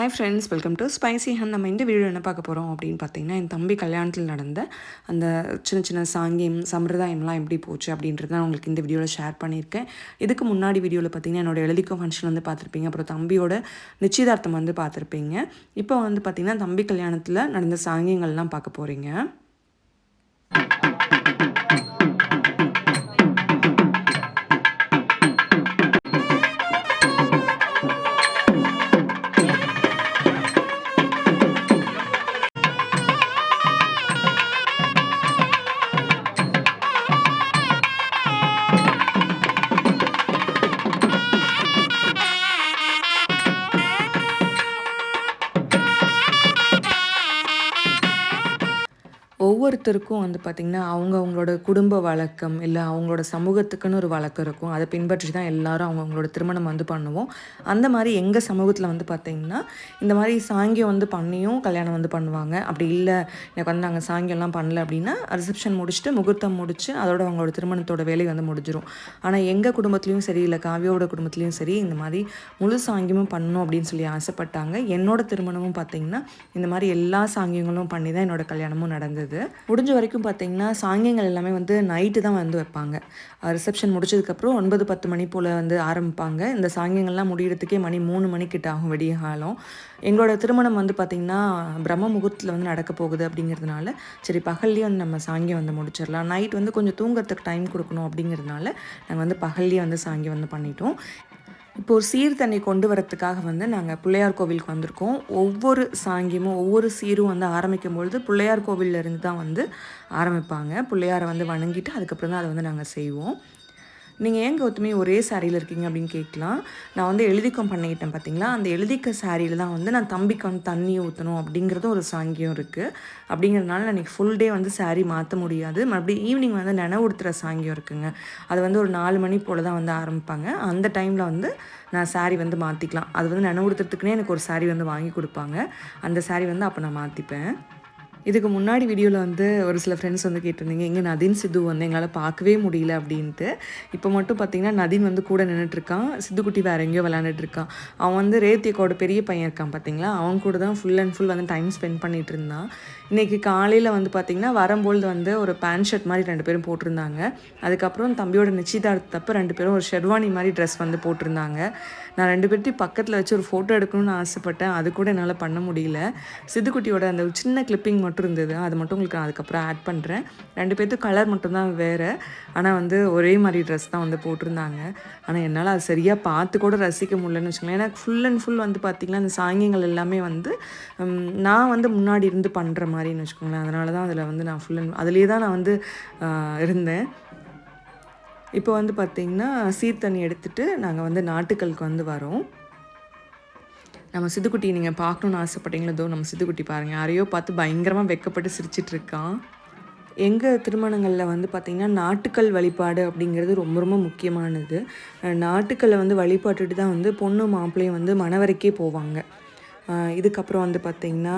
Hi friends welcome to spicy hun நம்ம இந்த video என்ன பார்க்க போகிறோம் அப்படின்னு பார்த்தீங்கன்னா என் தம்பி கல்யாணத்தில் நடந்த அந்த சின்ன சின்ன சாங்கியம் சம்பிரதாயம்லாம் எப்படி போச்சு அப்படின்றத நான் உங்களுக்கு இந்த வீடியோவில் ஷேர் பண்ணியிருக்கேன். இதுக்கு முன்னாடி வீடியோவில் பார்த்தீங்கன்னா என்னோட எழுதிக்கோ ஃபங்க்ஷன் வந்து பார்த்துருப்பீங்க. அப்புறம் தம்பியோட நிச்சயதார்த்தம் வந்து பார்த்துருப்பீங்க. இப்போ வந்து பார்த்தீங்கன்னா தம்பி கல்யாணத்தில் நடந்த சாங்கியங்கள்லாம் பார்க்க போகிறீங்க ஒவ்வொருத்தருக்கும் வந்து பார்த்திங்கன்னா அவங்க அவங்களோட குடும்ப வழக்கம் இல்லை அவங்களோட சமூகத்துக்குன்னு ஒரு வழக்கம் இருக்கும். அதை பின்பற்றி தான் எல்லாரும் அவங்க அவங்களோட திருமணம் வந்து பண்ணுவோம். அந்த மாதிரி எங்கள் சமூகத்தில் வந்து பார்த்திங்கன்னா இந்த மாதிரி சாங்கியம் வந்து பண்ணியும் கல்யாணம் வந்து பண்ணுவாங்க. அப்படி இல்லை எனக்கு வந்து நாங்கள் சாங்கியம்லாம் பண்ணல அப்படின்னா ரிசப்ஷன் முடிச்சுட்டு முகூர்த்தம் முடிச்சு அதோட அவங்களோட திருமணத்தோட வேலை வந்து முடிஞ்சிடும் ஆனால் எங்கள் குடும்பத்துலேயும் சரி இல்லை காவியோட குடும்பத்துலேயும் சரி இந்த மாதிரி முழு சாங்கியமும் பண்ணணும் அப்படின்னு சொல்லி ஆசைப்பட்டாங்க. என்னோட திருமணமும் பார்த்திங்கன்னா இந்த மாதிரி எல்லா சாங்கியங்களும் பண்ணி தான் என்னோட கல்யாணமும் நடந்தது. முடிஞ்ச வரைக்கும் பார்த்தீங்கன்னா சாங்கியங்கள் எல்லாமே வந்து நைட்டு தான் வந்து வைப்பாங்க. ரிசப்ஷன் முடிச்சதுக்கப்புறம் ஒன்பது பத்து மணி போல் வந்து ஆரம்பிப்பாங்க. இந்த சாங்கியங்கள்லாம் முடியறதுக்கே மணி மூணு மணிக்கிட்ட ஆகும் வெடிய காலம். எங்களோட திருமணம் வந்து பார்த்திங்கன்னா பிரம்ம முகூர்த்தத்தில் வந்து நடக்க போகுது அப்படிங்கிறதுனால சரி பகல்லையே வந்து நம்ம சாங்கியம் வந்து முடிச்சிடலாம். நைட் வந்து கொஞ்சம் தூங்குறதுக்கு டைம் கொடுக்கணும் அப்படிங்கிறதுனால நாங்கள் வந்து பகல்லையே வந்து சாங்கியம் வந்து பண்ணிட்டோம். இப்போ ஒரு சீர் தண்ணி கொண்டு வரத்துக்காக வந்து நாங்கள் பிள்ளையார் கோவிலுக்கு வந்திருக்கோம். ஒவ்வொரு சாங்கியமும் ஒவ்வொரு சீரும் வந்து ஆரம்பிக்கும் பொழுது பிள்ளையார் கோவிலிருந்து தான் வந்து ஆரம்பிப்பாங்க. பிள்ளையாரை வந்து வணங்கிட்டு அதுக்கப்புறம் தான் அதை வந்து நாங்கள் செய்வோம். நீங்கள் ஏன் கௌதமி ஒரே சாரியில் இருக்கீங்க அப்படின்னு கேட்கலாம். நான் வந்து எழுதிக்கம் பண்ணிக்கிட்டேன் பார்த்தீங்களா அந்த எழுதிக்க சாரியில் தான் வந்து நான் தம்பிக்கு வந்து தண்ணி ஊற்றணும் அப்படிங்கிறதும் ஒரு சாங்கியம் இருக்குது அப்படிங்கிறதுனால நான் ஃபுல் டே வந்து சாரீ மாற்ற முடியாது. மறுபடியும் ஈவினிங் வந்து நினைவுடுத்துகிற சாங்கியம் இருக்குங்க. அது வந்து ஒரு நாலு மணி போல் தான் வந்து ஆரம்பிப்பாங்க. அந்த டைமில் வந்து நான் சாரீ வந்து மாற்றிக்கலாம் அது வந்து நினைவுடுத்துறதுக்குனே எனக்கு ஒரு சாரீ வந்து வாங்கி கொடுப்பாங்க. அந்த சாரீ வந்து அப்போ நான் மாற்றிப்பேன் இதுக்கு முன்னாடி வீடியோவில் வந்து ஒரு சில ஃப்ரெண்ட்ஸ் வந்து கேட்டிருந்தீங்க எங்கே நதின் சித்து வந்து எங்களால் பார்க்கவே முடியல அப்படின்ட்டு. இப்போ மட்டும் பார்த்தீங்கன்னா நதின் வந்து கூட நின்றுட்டுருக்கான் சித்துக்குட்டி வேறு எங்கேயோ விளாண்டுட்டுருக்கான் அவன் வந்து ரேத்தியக்கோட பெரிய பையன் இருக்கான் பார்த்தீங்களா அவன் கூட தான் ஃபுல் அண்ட் ஃபுல் வந்து டைம் ஸ்பெண்ட் பண்ணிகிட்டு இருந்தான். இன்றைக்கி காலையில் வந்து பார்த்திங்கன்னா வரும்பொழுது வந்து ஒரு பேண்ட் ஷர்ட் மாதிரி ரெண்டு பேரும் போட்டிருந்தாங்க. அதுக்கப்புறம் தம்பியோட நிச்சயதார்த்தப்போ ரெண்டு பேரும் ஒரு ஷெர்வானி மாதிரி ட்ரெஸ் வந்து போட்டிருந்தாங்க. நான் ரெண்டு பேர்த்தையும் பக்கத்தில் வச்சு ஒரு ஃபோட்டோ எடுக்கணும்னு ஆசைப்பட்டேன். அது கூட என்னால் பண்ண முடியல. சிதுக்குட்டியோட அந்த சின்ன கிளிப்பிங் மட்டும் இருந்தது. அது மட்டும் உங்களுக்கு நான் அதுக்கப்புறம் ஆட் பண்ணுறேன் ரெண்டு பேர்த்துக்கு கலர் மட்டும்தான் வேறு. ஆனால் வந்து ஒரே மாதிரி ட்ரெஸ் தான் வந்து போட்டிருந்தாங்க. ஆனால் என்னால் அது சரியாக பார்த்து கூட ரசிக்க முடியலன்னு வச்சுக்கோங்களேன். ஏன்னா ஃபுல் அண்ட் ஃபுல் வந்து பார்த்திங்கன்னா அந்த சாங்கியங்கள் எல்லாமே வந்து நான் வந்து முன்னாடி இருந்து பண்ணுற மாதிரி மாதிரின்னு வச்சுக்கோங்களேன். அதனால தான் அதில் வந்து நான் ஃபுல் அண்ட் அதுலேயே தான் நான் வந்து இருந்தேன். இப்போ வந்து பார்த்திங்கன்னா சீர்தண்ணி எடுத்துகிட்டு நாங்கள் வந்து நாட்டுக்களுக்கு வந்து வரோம். நம்ம சித்துக்குட்டி நீங்கள் பார்க்கணுன்னு ஆசைப்பட்டீங்களோ நம்ம சித்துக்குட்டி பாருங்கள் யாரையோ பார்த்து பயங்கரமாக வெக்கப்பட்டு சிரிச்சிட்டு இருக்கான் எங்கள் திருமணங்களில் வந்து பார்த்திங்கன்னா நாட்டுக்கல் வழிபாடு அப்படிங்கிறது ரொம்ப ரொம்ப முக்கியமானது. நாட்டுக்கல்லை நாட்டுக்களை வந்து வழிபாட்டுட்டு தான் வந்து பொண்ணு மாப்பிள்ளையும் வந்து மணவரைக்கே போவாங்க. இதுக்கப்புறம் வந்து பார்த்திங்கன்னா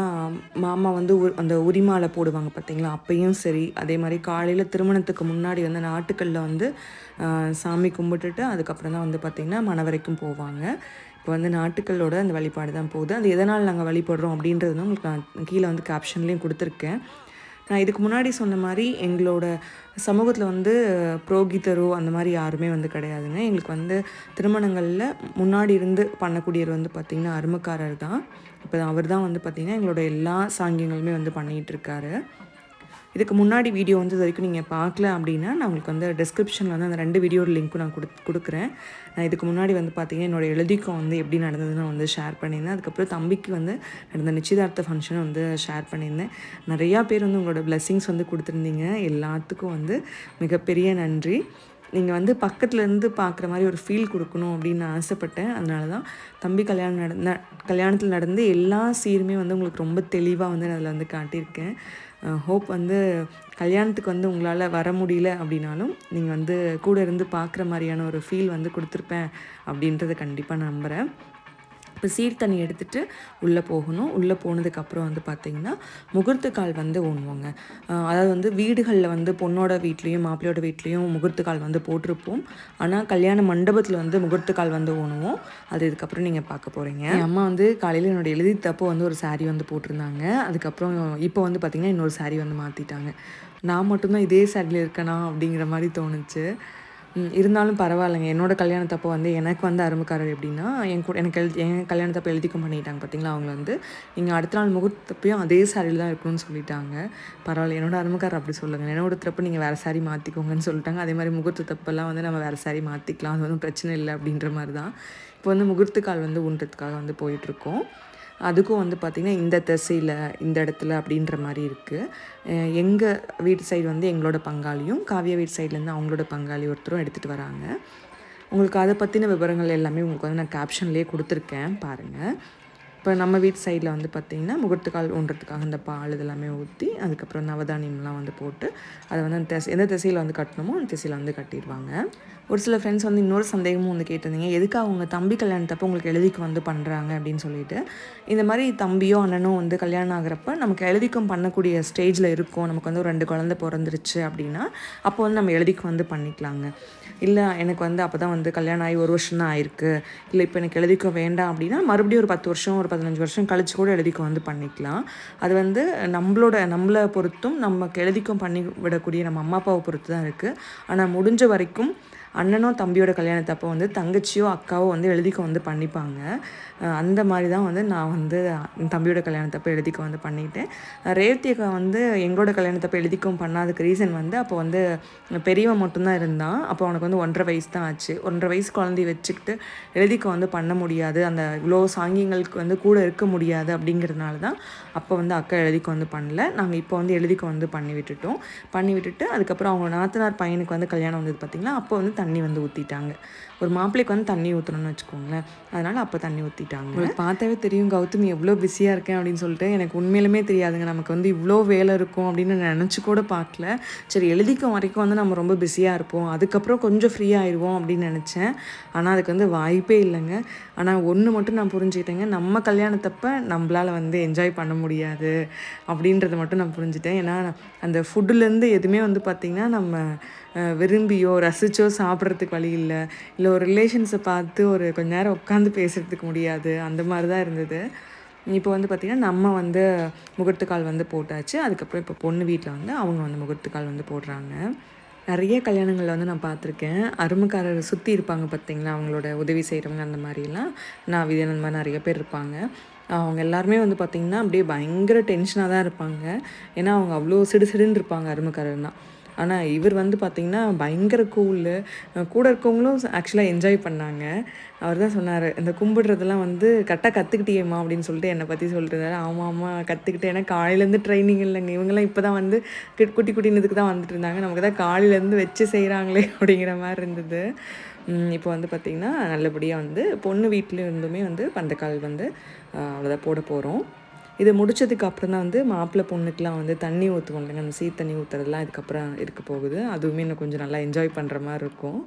மாமா வந்து உ- அந்த உரிமாலை போடுவாங்க பார்த்திங்களா அப்பையும் சரி அதே மாதிரி காலையில் திருமணத்துக்கு முன்னாடி வந்து நாட்டுக்களில் வந்து சாமி கும்பிட்டுட்டு அதுக்கப்புறம் தான் வந்து பார்த்திங்கன்னா மணவரைக்கும் போவாங்க. இப்போ வந்து நாட்டுக்களோட அந்த வழிபாடு தான் போகுது. அது எதனால் நாங்கள் வழிபடுறோம் அப்படின்றது வந்து உங்களுக்கு நான் கீழே வந்து கேப்ஷன்லேயும் கொடுத்துருக்கேன். நான் இதுக்கு முன்னாடி சொன்ன மாதிரி எங்களோட சமூகத்தில் வந்து புரோகிதரோ அந்த மாதிரி யாருமே வந்து கிடையாதுங்க. எங்களுக்கு வந்து திருமணங்களில் முன்னாடி இருந்து பண்ணக்கூடியவர் வந்து பார்த்திங்கன்னா அருமக்காரர் தான் இப்போ அவர் தான் வந்து பார்த்திங்கன்னா எங்களோட எல்லா சாங்கியங்களுமே வந்து பண்ணிகிட்டு இருக்காரு. இதுக்கு முன்னாடி வீடியோ வந்து இது வரைக்கும் நீங்கள் பார்க்கல அப்படின்னா நான் உங்களுக்கு வந்து டிஸ்கிரிப்ஷனில் வந்து அந்த ரெண்டு வீடியோட லிங்க்கும் நான் கொடு கொடுக்குறேன். நான் இதுக்கு முன்னாடி வந்து பார்த்தீங்கன்னா என்னோட எழுதிக்கம் வந்து எப்படி நடந்ததுன்னு நான் வந்து ஷேர் பண்ணியிருந்தேன். அதுக்கப்புறம் தம்பிக்கு வந்து நடந்த நிச்சயதார்த்த ஃபங்க்ஷனை வந்து ஷேர் பண்ணியிருந்தேன். நிறையா பேர் வந்து உங்களோட பிளெஸ்ஸிங்ஸ் வந்து கொடுத்துருந்தீங்க. எல்லாத்துக்கும் வந்து மிகப்பெரிய நன்றி. நீங்கள் வந்து பக்கத்துலேருந்து பார்க்குற மாதிரி ஒரு ஃபீல் கொடுக்கணும் அப்படின்னு நான் ஆசைப்பட்டேன். அதனால தான் தம்பி கல்யாணம் நடந்த கல்யாணத்தில் நடந்து எல்லா சீருமே வந்து உங்களுக்கு ரொம்ப தெளிவாக வந்து நான் அதில் வந்து காட்டியிருக்கேன். ஹோப் வந்து கல்யாணத்துக்கு வந்து உங்களால் வர முடியல அப்படின்னாலும் நீங்கள் வந்து கூட இருந்து பார்க்குற மாதிரியான ஒரு ஃபீல் வந்து கொடுத்துருப்பேன் அப்படின்றத கண்டிப்பாக நம்புகிறேன் இப்போ சீர் தண்ணி எடுத்துகிட்டு உள்ளே போகணும். உள்ளே போனதுக்கப்புறம் வந்து பார்த்திங்கன்னா முகூர்த்த கால் வந்து ஓணுவாங்க அதாவது வந்து வீடுகளில் வந்து பொண்ணோட வீட்லேயும் மாப்பிள்ளையோட வீட்லேயும் முகூர்த்த கால் வந்து போட்டிருப்போம். ஆனால் கல்யாண மண்டபத்தில் வந்து முகூர்த்த கால் வந்து ஓணுவோம் அது இதுக்கப்புறம் நீங்கள் பார்க்க போகிறீங்க என் அம்மா வந்து காலையில் என்னோட எழுதி தப்போ வந்து ஒரு saree வந்து போட்டிருந்தாங்க. அதுக்கப்புறம் இப்போ வந்து பார்த்திங்கன்னா இன்னொரு saree வந்து மாற்றிட்டாங்க நான் மட்டும்தான் இதே சாரியில் இருக்கேனா அப்படிங்கிற மாதிரி தோணுச்சு. இருந்தாலும் பரவாயில்லைங்க. என்னோட கல்யாணத்தப்போ வந்து எனக்கு வந்து அருமைக்காரர் எப்படின்னா என் கூட எனக்கு எழுதி என் கல்யாணத்தப்போ எழுதிக்கும் பண்ணிட்டாங்க பார்த்தீங்களா அவங்க வந்து. நீங்கள் அடுத்த நாள் முகூர்த்தப்பையும் அதே சாரியில் தான் இருக்கணும்னு சொல்லிட்டாங்க. பரவாயில்ல என்னோட அருமைக்காரர் அப்படி சொல்லுங்கள் என்னோட திறப்பு நீங்கள் வேறு சாரி மாற்றிக்கோங்கன்னு சொல்லிட்டாங்க. அதே மாதிரி முகூர்த்த தப்பெல்லாம் வந்து நம்ம வேறு சாரி மாற்றிக்கலாம் அது ஒன்றும் பிரச்சனை இல்லை அப்படின்ற மாதிரி தான். இப்போ வந்து முகூர்த்த கால் வந்து ஊன்றதுக்காக வந்து போயிட்டுருக்கோம். அதுக்கும் வந்து பார்த்திங்கன்னா இந்த திசையில் இந்த இடத்துல அப்படின்ற மாதிரி இருக்குது எங்கள் வீட்டு சைடு வந்து எங்களோட பங்காளியும் காவியா வீட்டு சைட்லேருந்து அவங்களோட பங்காளி ஒருத்தரும் எடுத்துகிட்டு வராங்க. உங்களுக்கு அதை பற்றின விவரங்கள் எல்லாமே உங்களுக்கு வந்து நான் கேப்ஷன்லேயே கொடுத்துருக்கேன் பாருங்கள் இப்போ நம்ம வீட்டு சைடில் வந்து பார்த்திங்கன்னா முகூர்த்தக்கால் ஊன்றதுக்காக இந்த பால் இதெல்லாமே ஊற்றி அதுக்கப்புறம் நவதானியம்லாம் வந்து போட்டு அதை வந்து அந்த திசை எந்த திசையில் வந்து கட்டணுமோ அந்த திசையில் வந்து கட்டிடுவாங்க. ஒரு சில ஃப்ரெண்ட்ஸ் வந்து இன்னொரு சந்தேகமும் வந்து கேட்டிருந்தீங்க. எதுக்கு அவங்க தம்பி கல்யாணத்தப்போ உங்களுக்கு எழுதிக்கு வந்து பண்ணுறாங்க அப்படின்னு சொல்லிட்டு. இந்த மாதிரி தம்பியோ அண்ணனோ வந்து கல்யாணம் ஆகிறப்ப நமக்கு எழுதிக்கும் பண்ணக்கூடிய ஸ்டேஜில் இருக்கும். நமக்கு வந்து ஒரு ரெண்டு குழந்தை பிறந்துருச்சு அப்படின்னா அப்போ வந்து நம்ம எழுதிக்கு வந்து பண்ணிக்கலாங்க. இல்லை எனக்கு வந்து அப்போ தான் வந்து கல்யாணம் ஆகி ஒரு வருஷம் தான் ஆயிருக்கு. இல்லை இப்போ எனக்கு எழுதிக்க வேண்டாம் அப்படின்னா மறுபடியும் ஒரு பத்து வருஷம் ஒரு பதினஞ்சு வருஷம் கழிச்சு கூட எழுதிக்க வந்து பண்ணிக்கலாம். அது வந்து நம்மளோட நம்மளை பொறுத்தும் நமக்கு எழுதிக்கும் பண்ணி விடக்கூடிய நம்ம அம்மா அப்பாவை பொறுத்து தான் இருக்குது ஆனால் முடிஞ்ச வரைக்கும் அண்ணனும் தம்பியோட கல்யாணத்தப்போ வந்து தங்கச்சியோ அக்காவோ வந்து எழுதிக்க வந்து பண்ணிப்பாங்க. அந்த மாதிரி தான் வந்து நான் வந்து என் தம்பியோட கல்யாணத்தப்போ எழுதிக்க வந்து பண்ணிட்டேன். அஹ் அக்கா வந்து எங்களோட கல்யாணத்தப்போ எழுதிக்கும் பண்ணாததுக்கு ரீசன் வந்து அப்போ வந்து பெரியவன் மட்டும்தான் இருந்தான். அப்போ அவனுக்கு வந்து ஒன்றரை வயசு தான் ஆச்சு. ஒன்றரை வயசு குழந்தைய வச்சுக்கிட்டு எழுதிக்க வந்து பண்ண முடியாது. அந்த இவ்வளோ சாங்கியங்களுக்கு வந்து கூட இருக்க முடியாது அப்படிங்கிறதுனால தான் அப்போ வந்து அக்கா எழுதிக்க வந்து பண்ணல. நாங்கள் இப்போ வந்து எழுதிக்க வந்து பண்ணி விட்டுட்டோம். பண்ணி விட்டுட்டு அதுக்கப்புறம் அவங்க நாத்தனார் பையனுக்கு வந்து கல்யாணம் வந்தது பார்த்திங்களா அப்போ வந்து தண்ணி வந்து ஊற்றிட்டாங்க ஒரு மாப்பிள்ளைக்கு வந்து தண்ணி ஊற்றணும்னு வச்சுக்கோங்களேன். அதனால் அப்போ தண்ணி ஊற்றிட்டாங்க உங்களுக்கு பார்த்தாவே தெரியும் கௌதம் எவ்வளோ பிஸியாக இருக்கேன் அப்படின்னு சொல்லிட்டு. எனக்கு உண்மையிலுமே தெரியாதுங்க. நமக்கு வந்து இவ்வளோ வேலை இருக்கும் அப்படின்னு நான் நினச்சி கூட பார்க்கல. சரி எழுதிக்கும் வரைக்கும் வந்து நம்ம ரொம்ப பிஸியாக இருப்போம். அதுக்கப்புறம் கொஞ்சம் ஃப்ரீ ஆயிடுவோம் அப்படின்னு நினச்சேன். ஆனால் அதுக்கு வந்து வாய்ப்பே இல்லைங்க. ஆனால் ஒன்று மட்டும் நான் புரிஞ்சுக்கிட்டேங்க. நம்ம கல்யாணத்தப்ப நம்மளால் வந்து என்ஜாய் பண்ண முடியாது அப்படின்றத மட்டும் நான் புரிஞ்சுட்டேன். ஏன்னா அந்த ஃபுட்டுலேருந்து எதுவுமே வந்து பார்த்திங்கன்னா நம்ம விரும்பியோ ரசிச்சோ சாப்பிட்றதுக்கு வழி இல்லை. இல்லை ஒரு ரிலேஷன்ஸை பார்த்து ஒரு கொஞ்ச நேரம் உட்காந்து பேசுகிறதுக்கு முடியாது. அந்த மாதிரி தான் இருந்தது. இப்போ வந்து பார்த்திங்கன்னா நம்ம வந்து முகூர்த்தக்கால் வந்து போட்டாச்சு. அதுக்கப்புறம் இப்போ பொண்ணு வீட்டில் வந்து அவங்க வந்து முகூர்த்தக்கால் வந்து போடுறாங்க. நிறைய கல்யாணங்களில் வந்து நான் பார்த்துருக்கேன். அருமக்காரர் சுற்றி இருப்பாங்க பார்த்தீங்களா அவங்களோட உதவி செய்கிறவங்க அந்த மாதிரிலாம். நான் விதன் மாதிரி நிறைய பேர் இருப்பாங்க. அவங்க எல்லாருமே வந்து பார்த்திங்கன்னா அப்படியே பயங்கர டென்ஷனாக தான் இருப்பாங்க. ஏன்னா அவங்க அவ்வளோ சிடுசிடுன்னு இருப்பாங்க அருமக்காரர்னால் ஆனால் இவர் வந்து பார்த்திங்கன்னா பயங்கர கூலு கூட இருக்கவங்களும் ஆக்சுவலாக என்ஜாய் பண்ணாங்க. அவர் தான் சொன்னார் இந்த கும்பிடுறதெல்லாம் வந்து கரெக்டாக கற்றுக்கிட்டியேம்மா அப்படின்னு சொல்லிட்டு என்னை பற்றி சொல்லிட்டு ஆமாம் ஆமாம் கற்றுக்கிட்டேன் ஏன்னா காலையிலேருந்து ட்ரைனிங் இல்லைங்க. இவங்கெல்லாம் இப்போ தான் வந்து குட்டி குட்டி குட்டினதுக்கு தான் வந்துட்டு இருந்தாங்க. நமக்கு தான் காலையிலேருந்து வச்சு செய்கிறாங்களே அப்படிங்கிற மாதிரி இருந்தது. இப்போ வந்து பார்த்திங்கன்னா நல்லபடியாக வந்து பொண்ணு வீட்டில் இருந்துமே வந்து பந்தக்கால் வந்து அவ்வளோதான் போட போகிறோம் இது முடித்ததுக்கு அப்புறம் தான் வந்து மாப்பிள்ளை பொண்ணுக்கெலாம் வந்து தண்ணி ஊற்றுவோம் இல்லைங்க அந்த சீ தண்ணி ஊற்றுறதுலாம் இதுக்கப்புறம் இருக்க போகுது. அதுவுமே இன்னும் கொஞ்சம் நல்லா என்ஜாய் பண்ணுற மாதிரி இருக்கும்.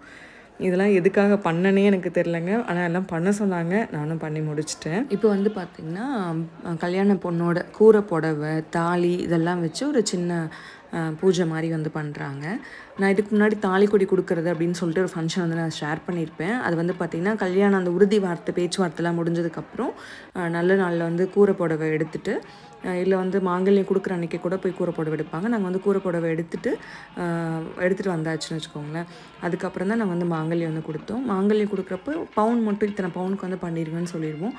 இதெல்லாம் எதுக்காக பண்ணனே எனக்கு தெரிலங்க ஆனால் எல்லாம் பண்ண சொன்னாங்க. நானும் பண்ணி முடிச்சிட்டேன். இப்போ வந்து பார்த்திங்கன்னா கல்யாண பொண்ணோட கூரை புடவை தாலி இதெல்லாம் வச்சு ஒரு சின்ன பூஜை மாதிரி வந்து பண்ணுறாங்க நான் இதுக்கு முன்னாடி தாலி கொடி கொடுக்கறது அப்படின்னு சொல்லிட்டு ஒரு ஃபங்க்ஷன் வந்து நான் ஷேர் பண்ணியிருப்பேன். அது வந்து பார்த்திங்கன்னா கல்யாணம் அந்த உறுதி வார்த்தை பேச்சுவார்த்தைலாம் முடிஞ்சதுக்கப்புறம் நல்ல நாளில் வந்து கூரை புடவை எடுத்துகிட்டு இல்லை வந்து மாங்கல்யம் கொடுக்குற அன்றைக்கி கூட போய் கூரை புடவை எடுப்பாங்க. நாங்கள் வந்து கூரை புடவை எடுத்துகிட்டு எடுத்துகிட்டு வந்தாச்சுன்னு வச்சுக்கோங்களேன். அதுக்கப்புறம் தான் நாங்கள் வந்து மாங்கல்யம் வந்து கொடுத்தோம். மாங்கல்யம் கொடுக்குறப்போ பவுன் மட்டும் இத்தனை பவுனுக்கு வந்து பண்ணிடுங்கன்னு சொல்லிடுவோம்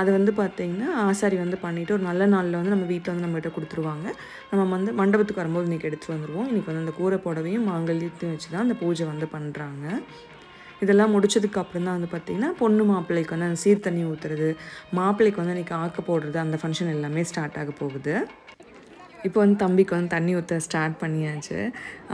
அதை அது வந்து பார்த்திங்கன்னா ஆசாரி வந்து பண்ணிவிட்டு ஒரு நல்ல நாளில் வந்து நம்ம வீட்டில் வந்து நம்மகிட்ட கொடுத்துருவாங்க. நம்ம வந்து மண்டபத்துக்கு வரும்போது இன்றைக்கி எடுத்துகிட்டு வந்துடுவோம் இன்றைக்கி வந்து அந்த கூரை புடவையும் மாங்கல்யத்தையும் வச்சு தான் அந்த பூஜை வந்து பண்ணுறாங்க இதெல்லாம் முடிச்சதுக்கு அப்புறம் தான் வந்து பார்த்திங்கன்னா பொண்ணு மாப்பிள்ளைக்கு வந்து அந்த சீர் தண்ணி ஊற்றுறது மாப்பிள்ளைக்கு வந்து இன்றைக்கி ஆக்க போடுறது அந்த ஃபங்க்ஷன் எல்லாமே ஸ்டார்ட் ஆக போகுது. இப்போ வந்து தம்பிக்கு வந்து தண்ணி ஊற்ற ஸ்டார்ட் பண்ணியாச்சு.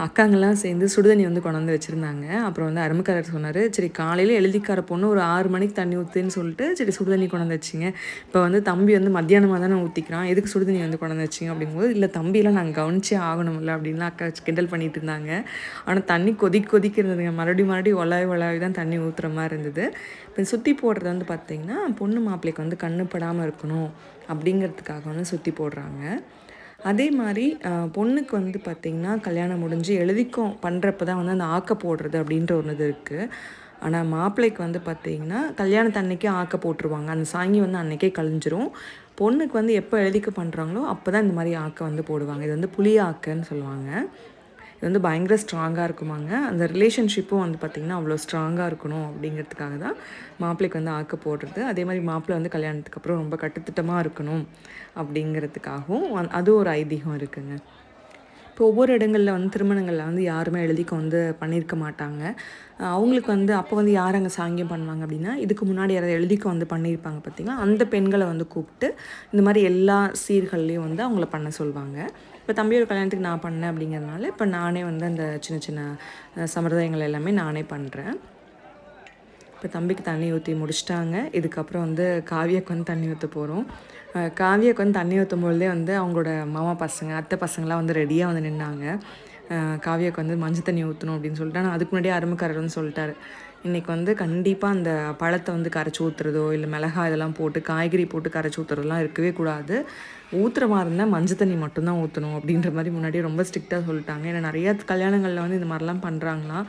அக்காங்கெல்லாம் சேர்ந்து சுடுதண்ணி வந்து கொண்டு வந்து வச்சுருந்தாங்க. அப்புறம் வந்து அருமக்காரர் சொன்னார் சரி காலையில் எழுதிக்கார பொண்ணு ஒரு ஆறு மணிக்கு தண்ணி ஊற்றுன்னு சொல்லிட்டு சரி சுடுதண்ணி கொண்டு வந்து வச்சிங்க. இப்போ வந்து தம்பி வந்து மத்தியானமாக தானே ஊற்றிக்கிறான் எதுக்கு சுடுதண்ணி வந்து கொண்டு வந்து வச்சிங்க? அப்படிங்கும்போது இல்லை தம்பியெல்லாம் நாங்கள் கவனிச்சே ஆகணும்ல அப்படின்லாம் அக்கா கிண்டல் பண்ணிட்டு இருந்தாங்க. ஆனால் தண்ணி கொதி கொதிக்கிறதுங்க மறுபடியும் மறுபடியும் ஒலாவி ஒலாவி தான் தண்ணி ஊற்றுற மாதிரி இருந்தது. இப்போ சுற்றி போடுறது வந்து பார்த்திங்கன்னா பொண்ணு மாப்பிள்ளைக்கு வந்து கண்ணு படாமல் இருக்கணும் அப்படிங்கிறதுக்காக வந்து சுற்றி போடுறாங்க. அதே மாதிரி பொண்ணுக்கு வந்து பார்த்திங்கன்னா கல்யாணம் முடிஞ்சு எழுதிக்கும் பண்ணுறப்ப தான் வந்து அந்த ஆக்க போடுறது அப்படின்ற ஒன்று இது இருக்குது ஆனால் மாப்பிள்ளைக்கு வந்து பார்த்திங்கன்னா கல்யாணத்தன்னைக்கே ஆக்க போட்டுருவாங்க. அந்த சாங்கி வந்து அன்னைக்கே கழிஞ்சிரும். பொண்ணுக்கு வந்து எப்போ எழுதிக்க பண்ணுறாங்களோ அப்போ தான் இந்த மாதிரி ஆக்க வந்து போடுவாங்க. இது வந்து புளி ஆக்கன்னு சொல்லுவாங்க. இது வந்து பயங்கர ஸ்ட்ராங்காக இருக்குமாங்க. அந்த ரிலேஷன்ஷிப்பும் வந்து பார்த்திங்கன்னா அவ்வளோ ஸ்ட்ராங்காக இருக்கணும் அப்படிங்கிறதுக்காக தான் மாப்பிள்ளைக்கு வந்து ஆக்க போடுறது. அதே மாதிரி மாப்பிள்ளை வந்து கல்யாணத்துக்கு அப்புறம் ரொம்ப கட்டுத்திட்டமாக இருக்கணும் அப்படிங்கிறதுக்காகவும் அது ஒரு ஐதீகம் இருக்குங்க. இப்போ ஒவ்வொரு இடங்களில் வந்து திருமணங்களில் வந்து யாருமே எழுதிக்க வந்து பண்ணியிருக்க மாட்டாங்க. அவங்களுக்கு வந்து அப்போ வந்து யார் அங்கே சாங்கியம் பண்ணுவாங்க அப்படின்னா இதுக்கு முன்னாடி யாராவது எழுதிக்க வந்து பண்ணியிருப்பாங்க பார்த்திங்கன்னா அந்த பெண்களை வந்து கூப்பிட்டு இந்த மாதிரி எல்லா சீர்கள்லேயும் வந்து அவங்கள பண்ண சொல்லுவாங்க இப்போ தம்பியோட கல்யாணத்துக்கு நான் பண்ணேன் அப்படிங்கிறதுனால இப்போ நானே வந்து அந்த சின்ன சின்ன சம்பிரதாயங்கள் எல்லாமே நானே பண்ணுறேன் இப்போ தம்பிக்கு தண்ணி ஊற்றி முடிச்சிட்டாங்க. இதுக்கப்புறம் வந்து காவியாக்கு வந்து தண்ணி ஊற்ற போகிறோம் காவியாக்கு வந்து தண்ணி ஊற்றும் பொழுதே வந்து அவங்களோட மாமா பசங்க அத்தை பசங்களாம் வந்து ரெடியாக வந்து நின்னாங்க. காவியாக்கு வந்து மஞ்சள் தண்ணி ஊற்றணும் அப்படின்னு சொல்லிட்டு. ஆனால் அதுக்கு முன்னாடியே அருமைக்காரர் வந்து சொல்லிட்டாரு. இன்றைக்கி வந்து கண்டிப்பாக அந்த பழத்தை வந்து கரைச்சி ஊற்றுறதோ இல்லை மிளகாய் இதெல்லாம் போட்டு காய்கறி போட்டு கரைச்சி ஊற்றுறதுலாம் இருக்கவே கூடாது. ஊற்றுற மாதிரி இருந்தால் மஞ்சள் தண்ணி மட்டும்தான் ஊற்றணும் அப்படின்ற மாதிரி முன்னாடியே ரொம்ப ஸ்ட்ரிக்டாக சொல்லிட்டாங்க. ஏன்னா நிறையா கல்யாணங்களில் வந்து இந்த மாதிரிலாம் பண்ணுறாங்களாம்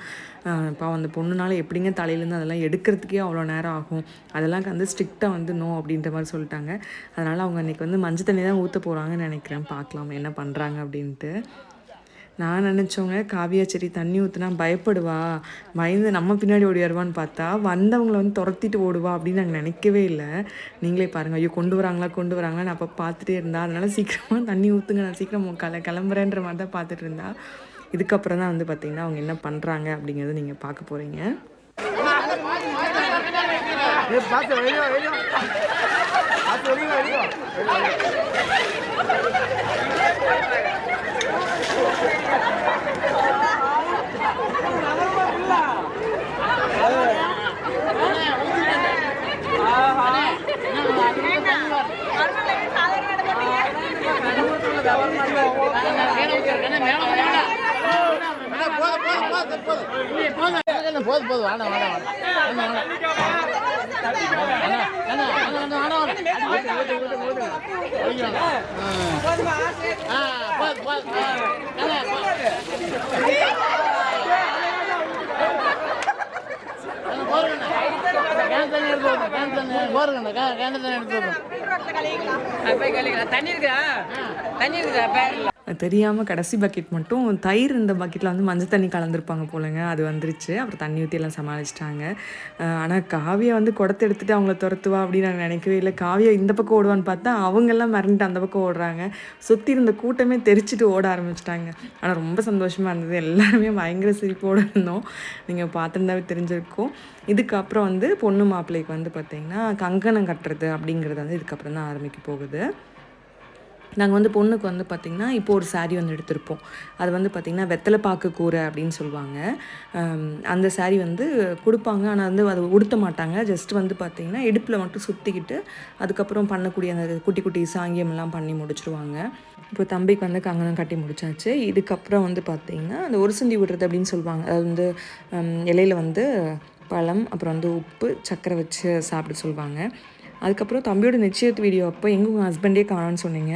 இப்போ அந்த பொண்ணுனால எப்படிங்க தலையிலேருந்து அதெல்லாம் எடுக்கிறதுக்கே அவ்வளோ நேரம் ஆகும்? அதெல்லாம் வந்து ஸ்ட்ரிக்டாக வந்து நோ அப்படின்ற மாதிரி சொல்லிட்டாங்க. அதனால் அவங்க இன்றைக்கி வந்து மஞ்சள் தண்ணி தான் ஊற்ற போகிறாங்கன்னு நினைக்கிறேன். பார்க்கலாம் என்ன பண்ணுறாங்க அப்படின்ட்டு. நான் நினச்சோங்க காவியா சரி தண்ணி ஊற்றுனா பயப்படுவா? பயந்து நம்ம பின்னாடி ஓடி வருவான்னு பார்த்தா வந்தவங்களை வந்து துரத்திட்டு ஓடுவா அப்படின்னு நாங்கள் நினைக்கவே இல்லை. நீங்களே பாருங்கள் ஐயோ கொண்டு வராங்களா கொண்டு வராங்களா நான் அப்போ பார்த்துட்டே இருந்தா அதனால் சீக்கிரமாக தண்ணி ஊற்றுங்க நான் சீக்கிரம் கல கிளம்புறேன்ற மாதிரி தான் பார்த்துட்டு இருந்தா. இதுக்கப்புறம் தான் வந்து பார்த்திங்கன்னா அவங்க என்ன பண்ணுறாங்க அப்படிங்கிறத நீங்கள் பார்க்க போகிறீங்க பார்த்து வெளியோ வெளியோ பார்த்து வெளியோ வெளியோ போதும் போதும் வேணாம் வேணாம் தண்ணி இருக்கா தண்ணி இருக்கா தெரியாமல் கடைசி பக்கெட் மட்டும் தயிர் இந்த பக்கெட்டில் வந்து மஞ்சள் தண்ணி கலந்துருப்பாங்க போலங்க. அது வந்துருச்சு. அப்புறம் தண்ணி ஊற்றி எல்லாம் சமாளிச்சிட்டாங்க. ஆனால் காவியை வந்து குடத்தை எடுத்துகிட்டு அவங்கள துரத்துவா அப்படின்னு நான் நினைக்கவே இல்லை. காவியை இந்த பக்கம் ஓடுவான்னு பார்த்தா அவங்கெல்லாம் மறந்துட்டு அந்த பக்கம் ஓடுறாங்க. சுற்றி இருந்த கூட்டமே தெரிச்சிட்டு ஓட ஆரம்பிச்சிட்டாங்க. ஆனால் ரொம்ப சந்தோஷமாக இருந்தது. எல்லாருமே பயங்கர சிரிப்போடு இருந்தோம். நீங்கள் பார்த்துருந்தாவே தெரிஞ்சிருக்கும். இதுக்கப்புறம் வந்து பொண்ணு மாப்பிள்ளைக்கு வந்து பார்த்திங்கன்னா கங்கணம் கட்டுறது அப்படிங்கிறது வந்து இதுக்கப்புறம் தான் ஆரம்பிக்க போகுது. நாங்கள் வந்து பொண்ணுக்கு வந்து பார்த்திங்கன்னா இப்போ ஒரு சாரீ வந்து எடுத்திருப்போம். அது வந்து பார்த்திங்கன்னா வெத்தலை பாக்கு கூரை அப்படின்னு சொல்லுவாங்க. அந்த சாரீ வந்து கொடுப்பாங்க. ஆனால் வந்து அதை உடுத்த மாட்டாங்க. ஜஸ்ட் வந்து பார்த்திங்கன்னா இடுப்பில் மட்டும் சுற்றிக்கிட்டு அதுக்கப்புறம் பண்ணக்கூடிய அந்த குட்டி குட்டி சாங்கியம்லாம் பண்ணி முடிச்சிருவாங்க. இப்போ தம்பிக்கு வந்து கங்கணம் கட்டி முடிச்சாச்சு. இதுக்கப்புறம் வந்து பார்த்திங்கன்னா அந்த ஒரு சிந்தி விடுறது அப்படின்னு சொல்லுவாங்க. அது வந்து இலையில் இலையில வந்து பழம் அப்புறம் வந்து உப்பு சர்க்கரை வச்சு சாப்பிட சொல்லுவாங்க. அதுக்கப்புறம் தம்பியோட நிச்சயத்து வீடியோ அப்போ எங்கே உங்கள் ஹஸ்பண்டே காணான்னு சொன்னீங்க.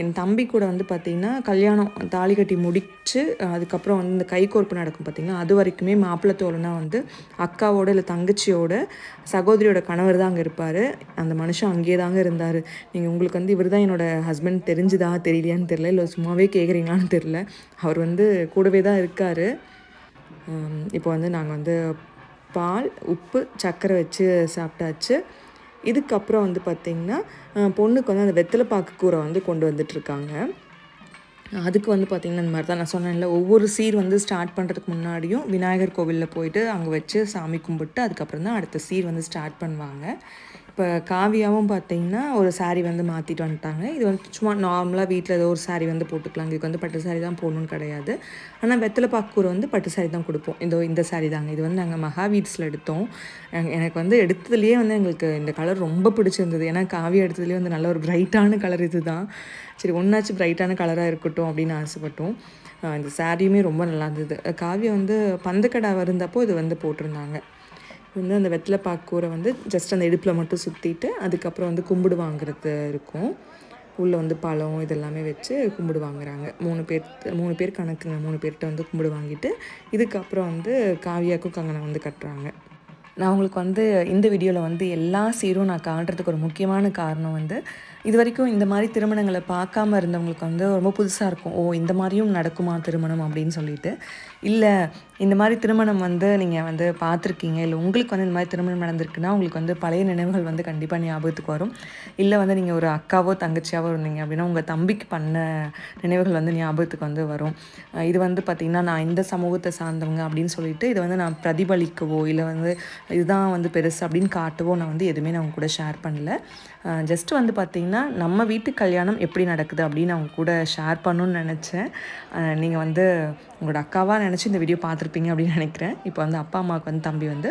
என் தம்பி கூட வந்து பார்த்திங்கன்னா கல்யாணம் தாலி கட்டி முடிச்சு அதுக்கப்புறம் வந்து இந்த கைகோர்ப்பு நடக்கும் பார்த்திங்கன்னா அது வரைக்குமே மாப்பிள்ளை தோழனா வந்து அக்காவோட இல்லை தங்கச்சியோட சகோதரியோட கணவர் தான் அங்கே இருப்பார். அந்த மனுஷன் அங்கேயே தாங்க இருந்தார். நீங்கள் உங்களுக்கு வந்து இவர் தான் என்னோடய ஹஸ்பண்ட் தெரிஞ்சுதா தெரியலையான்னு தெரில இல்லை சும்மாவே கேட்குறீங்களான்னு தெரில அவர் வந்து கூடவே தான் இருக்கார். இப்போ வந்து நாங்கள் வந்து பால் உப்பு சர்க்கரை வச்சு சாப்பிட்டாச்சு. இதுக்கப்புறம் வந்து பார்த்திங்கன்னா பொண்ணுக்கு வந்து அந்த வெத்தலை பாக்கு கூரை வந்து கொண்டு வந்துட்டுருக்காங்க. அதுக்கு வந்து பார்த்திங்கன்னா இந்த மாதிரி தான் நான் சொன்னேன்ல ஒவ்வொரு சீர் வந்து ஸ்டார்ட் பண்ணுறதுக்கு முன்னாடியும் விநாயகர் கோவிலில் போயிட்டு அங்கே வச்சு சாமி கும்பிட்டு அதுக்கப்புறம் தான் அடுத்த சீர் வந்து ஸ்டார்ட் பண்ணுவாங்க. இப்போ காவியாவும் பார்த்தீங்கன்னா ஒரு சாரீ வந்து மாற்றிட்டு வந்துட்டாங்க. இது வந்து சும்மா நார்மலாக வீட்டில் ஏதோ ஒரு சாரீ வந்து போட்டுக்கலாம். இதுக்கு வந்து பட்டு saree தான் போடணும்னு கிடையாது. ஆனால் வெத்தலை பாக்கூர் வந்து பட்டு saree தான் கொடுப்போம். இதோ இந்த saree தாங்க. இது வந்து நாங்கள் மகாவீட்ஸில் எடுத்தோம். எனக்கு வந்து எடுத்ததுலேயே வந்து எங்களுக்கு இந்த கலர் ரொம்ப பிடிச்சிருந்தது. ஏன்னா காவியா எடுத்ததுலேயே வந்து நல்ல ஒரு பிரைட்டான கலர் இது தான் சரி ஒன்றாச்சும் பிரைட்டான கலராக இருக்கட்டும் அப்படின்னு ஆசைப்பட்டோம். இந்த சாரியுமே ரொம்ப நல்லா இருந்தது. காவியா வந்து பந்துக்கடா வருந்தப்போ இது வந்து போட்டிருந்தாங்க. வந்து அந்த வெத்தலை பாக்கூரை வந்து ஜஸ்ட் அந்த இடுப்பில் மட்டும் சுற்றிட்டு அதுக்கப்புறம் வந்து கும்பிடு வாங்குறது இருக்கும். உள்ளே வந்து பழம் இதெல்லாமே வச்சு கும்பிடு வாங்குறாங்க. மூணு பேர் மூணு பேர் கணக்குங்க. மூணு பேர்கிட்ட வந்து கும்பிடு வாங்கிட்டு இதுக்கப்புறம் வந்து காவியாக்கும் கங்கணம் வந்து கட்டுறாங்க. நான் உங்களுக்கு வந்து இந்த வீடியோவில் வந்து எல்லா சீரும் நான் காட்டுறதுக்கு ஒரு முக்கியமான காரணம் வந்து இது வரைக்கும் இந்த மாதிரி திருமணங்களை பார்க்காம இருந்தவங்களுக்கு வந்து ரொம்ப புதுசாக இருக்கும். ஓ இந்த மாதிரியும் நடக்குமா திருமணம் அப்படின்னு சொல்லிட்டு. இல்லை இந்த மாதிரி திருமணம் வந்து நீங்கள் வந்து பார்த்துருக்கீங்க. இல்லை உங்களுக்கு வந்து இந்த மாதிரி திருமணம் நடந்திருக்குன்னா உங்களுக்கு வந்து பழைய நினைவுகள் வந்து கண்டிப்பாக ஞாபகத்துக்கு வரும். இல்லை வந்து நீங்கள் ஒரு அக்காவோ தங்கச்சியாவோ இருந்தீங்க அப்படின்னா உங்கள் தம்பிக்கு பண்ண நினைவுகள் வந்து ஞாபகத்துக்கு வந்து வரும். இது வந்து பார்த்திங்கன்னா நான் இந்த சமூகத்தை சார்ந்தவங்க அப்படின்னு சொல்லிட்டு இதை வந்து நான் பிரதிபலிக்கவோ இல்லை வந்து இதுதான் வந்து பெருசு அப்படின்னு காட்டுவோம். நான் வந்து எதுவுமே நான் அவங்க கூட ஷேர் பண்ணல. ஜஸ்ட் வந்து பார்த்திங்கன்னா நம்ம வீட்டு கல்யாணம் எப்படி நடக்குது அப்படின்னு அவங்க கூட ஷேர் பண்ணணும்னு நினச்சேன். நீங்கள் வந்து உங்களோட அக்காவாக நினச்சி இந்த வீடியோ பார்த்துருப்பீங்க அப்படின்னு நினைக்கிறேன். இப்போ வந்து அப்பா அம்மாவுக்கு வந்து தம்பி வந்து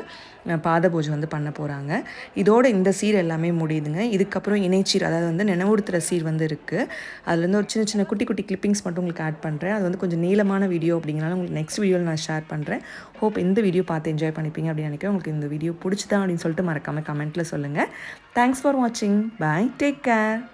பாத பூஜை வந்து பண்ண போகிறாங்க இதோட இந்த சீர் எல்லாமே முடியுதுங்க. இதுக்கப்புறம் இணைச்சீர் அதாவது வந்து நினைவுறுத்துகிற சீர் வந்து இருக்குது அதுலேருந்து ஒரு சின்ன சின்ன குட்டி குட்டி கிளிப்பிங்ஸ் மட்டும் உங்களுக்கு ஆட் பண்ணுறேன் அது வந்து கொஞ்சம் நீளமான வீடியோ அப்படிங்கிறனால உங்களுக்கு நெக்ஸ்ட் வீடியோவில் நான் ஷேர் பண்ணுறேன் ஹோப் இந்த வீடியோ பார்த்து என்ஜாய் பண்ணிப்பீங்க அப்படின்னு நினைக்கிறேன். உங்களுக்கு இந்த வீடியோ பிடிச்சிதான் அப்படின்னு சொல்லிட்டு மறக்காமல் கமெண்ட்டில் சொல்லுங்கள் தேங்க்ஸ் ஃபார் வாட்சிங் Bye. Take care.